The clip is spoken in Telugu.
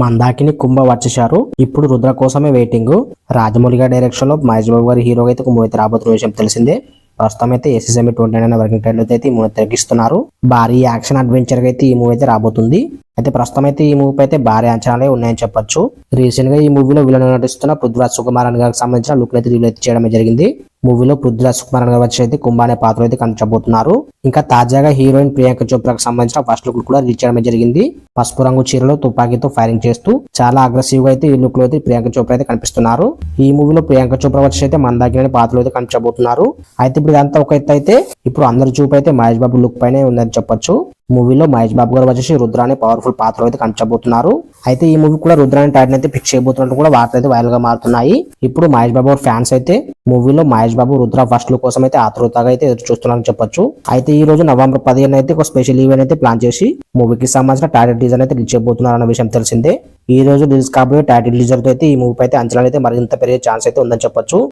మందాకిని కుంభ వచ్చేశారు ఇప్పుడు రుద్ర కోసమే వెయిటింగ్. రాజమౌళి గారి డైరెక్షన్లో మహేష్ బాబు గారి హీరోగా అయితే మూవీ రాబోతున్న విషయం తెలిసిందే. ప్రస్తుతం అయితే SSME twenty nine working title అయితే ఈ మూవీ తెగిస్తున్నారు భారీ యాక్షన్ అడ్వెంచర్ అయితే ఈ మూవీ అయితే రాబోతుంది. అయితే ప్రస్తుతం అయితే ఈ మూవీ అయితే భారీ అంచనాలే ఉన్నాయని చెప్పొచ్చు. రీసెంట్గా ఈ మూవీలో విలన్ నటిస్తున్న పృథ్వీరాజ్ సుకుమారన్ గారికి సంబంధించిన లుక్ అయితే రిలీజ్ చేయడం జరిగింది. మూవీలో పృథ్వీరాజ్ కుమార్ గారు వచ్చి అయితే కుంభ అనే పాత్ర అయితే కనిపించబోతున్నారు. ఇంకా తాజాగా హీరోయిన్ ప్రియాంక చోప్రాకి సంబంధించిన ఫస్ట్ లుక్ కూడా రిలీజ్ చేయడం జరిగింది. పసుపు రంగు చీరలో తుపాకీతో ఫైరింగ్ చేస్తూ చాలా అగ్రెసివ్గా అయితే ఈ లుక్లో అయితే ప్రియాంక చోప్రా అయితే కనిపిస్తున్నారు. ఈ మూవీలో ప్రియాంక చోప్రా వచ్చి అయితే మందాకిని అనే పాత్రలో అయితే కనిపించబోతున్నారు. అయితే ఇప్పుడు ఇదంతా ఒక ఎత్తు అయితే ఇప్పుడు అందరి చూపు అయితే మహేష్ బాబు లుక్ పైనే ఉందని చెప్పొచ్చు. మూవీలో మహేష్ బాబు గారు వచ్చేసి రుద్ర అనే పవర్ఫుల్ పాత్ర అయితే కనిపించబోతున్నారు. అయితే ఈ మూవీ కూడా రుద్రాని టైటిల్ అయితే ఫిక్స్ చేయబోతున్నట్టు కూడా వార్తలు అయితే వైరల్గా మారుతున్నాయి. ఇప్పుడు మహేష్ బాబు ఫ్యాన్స్ అయితే మూవీలో మహేష్ బాబు రుద్ర ఫస్ట్ లుక్ కోసం అయితే ఆతృతగా అయితే ఎదురు చూస్తున్నారని చెప్పొచ్చు. అయితే ఈ రోజు నవంబర్ పదిహేను అయితే ఒక స్పెషల్ ఈవెంట్ అయితే ప్లాన్ చేసి మూవీకి సంబంధించిన టైటిల్ డిజైన్ అయితే రిలీజ్ చేయబోతున్నారు అన్న విషయం తెలిసిందే. ఈ రోజు రిలీజ్ కాబోయే టైటిల్ టీజర్తో అయితే ఈ మూవీ అయితే అంచనాలు అయితే మరింత పెరిగే ఛాన్స్ అయితే ఉందని చెప్పొచ్చు.